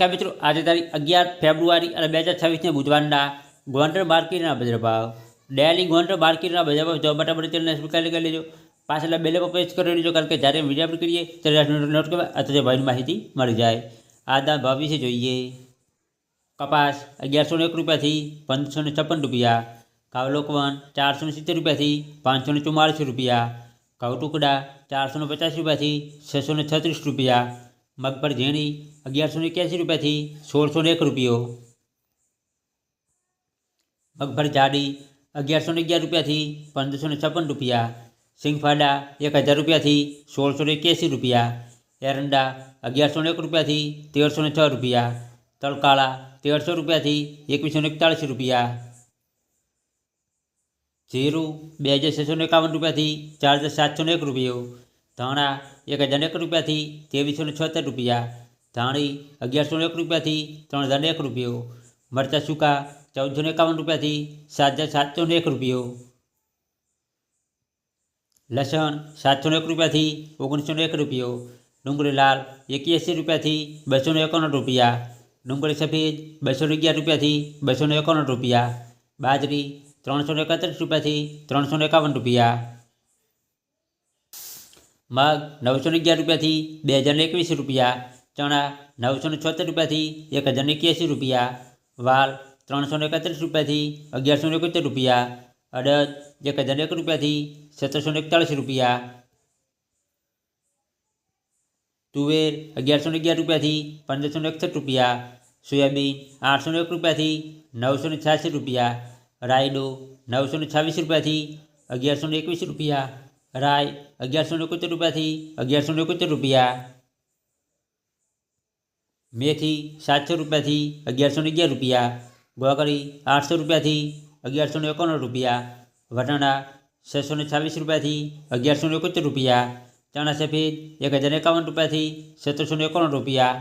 નમસ્કાર મિત્રો, આજે તારીખ અગિયાર ફેબ્રુઆરી અને બે હજાર છવ્વીસને બુધવારના ગોંડલ માર્કેટના બજાર ભાવ ડેલી ગોંડલ માર્કેટના બજાર ભાવ જોવા માટે આપણે ચેનલને કરી લેજો. પાછળ બેલે પર પ્રેસ કરી લેજો કારણ કે જ્યારે વીડિયો અપલોડ કરીએ ત્યારે નોટ કરવા અથવા ભાઈની માહિતી મળી જાય. આજના ભાવ વિશે જોઈએ. કપાસ અગિયારસો એક રૂપિયાથી પંદરસો ને છપ્પન રૂપિયા. કાવ લોકવન ચારસો ને સિત્તેર રૂપિયાથી પાંચસો ને રૂપિયા. ઘઉં ટુકડા ચારસો ને પચાસ રૂપિયાથી છસો ને છત્રીસ રૂપિયા. મગફળી ઝીણી અગિયારસો ને એક્યાસી રૂપિયાથી સોળસો ને એક રૂપિયો મગફળી જાડી અગિયારસો ને અગિયાર રૂપિયાથી પંદરસો ને છપ્પન રૂપિયા સિંગફાડા એક હજાર રૂપિયાથી સોળસો ને એક્યાસી રૂપિયા એરંડા અગિયારસો ને એક રૂપિયાથી તેરસો ને છ રૂપિયા તલકાળા તેરસો રૂપિયાથી એકવીસો ને એકતાળીસ રૂપિયા જીરું બે હજાર છસો ને એકાવન રૂપિયાથી ચાર હજાર સાતસો ને એક રૂપિયો ધાણા એક હજાર ને એક રૂપિયાથી ત્રેવીસો ને છોતેર રૂપિયા ધાણી અગિયારસો ને એક રૂપિયાથી ત્રણ હજાર ને એક રૂપિયો મરચાં સૂકા ચૌદસો ને એકાવન રૂપિયાથી સાત હજાર સાતસો ને એક રૂપિયો લસણ સાતસો ને એક રૂપિયાથી ઓગણીસો ને એક રૂપિયો ડુંગળી લાલ એક્યાસી રૂપિયાથી બસો ને એકાવન રૂપિયા ડુંગળી સફેદ બસો ને અગિયાર રૂપિયાથી બસો ને એકાવન રૂપિયા બાજરી ત્રણસો ને એકત્રીસ રૂપિયાથી ત્રણસો ને એકાવન રૂપિયા મગ નવસો ને અગિયાર રૂપિયાથી બે હજાર ને એકવીસ રૂપિયા ચણા નવસો ને છોતેર રૂપિયાથી એક હજાર ને એક્યાસી રૂપિયા વાલ ત્રણસો ને એકત્રીસ રૂપિયાથી અગિયારસો ને એકોતેર રૂપિયા અડદ એક હજાર એક રૂપિયાથી સત્તરસો ને એકતાળીસ રૂપિયા તુવેર અગિયારસો ને અગિયાર રૂપિયાથી પંદરસો ને એકસઠ રૂપિયા સોયાબીન આઠસો ને એક રૂપિયાથી નવસો ને છ્યાસી રૂપિયા રાયડો નવસો ને છવ્વીસ રૂપિયાથી અગિયારસો ને એકવીસ રૂપિયા રાય અગિયારસો એકોતેર રૂપિયાથી અગિયારસો એકોતેર રૂપિયા. મેથી સાતસો રૂપિયાથી અગિયારસો અગિયાર રૂપિયા. ગોગળી આઠસો રૂપિયાથી અગિયારસો એકાણું રૂપિયા. વટાણા છસો ને છવ્વીસ રૂપિયાથી અગિયારસો એકોતેર રૂપિયા. ચણા સફેદ એક હજાર એકાવન રૂપિયાથી સત્તરસો એકાણું રૂપિયા.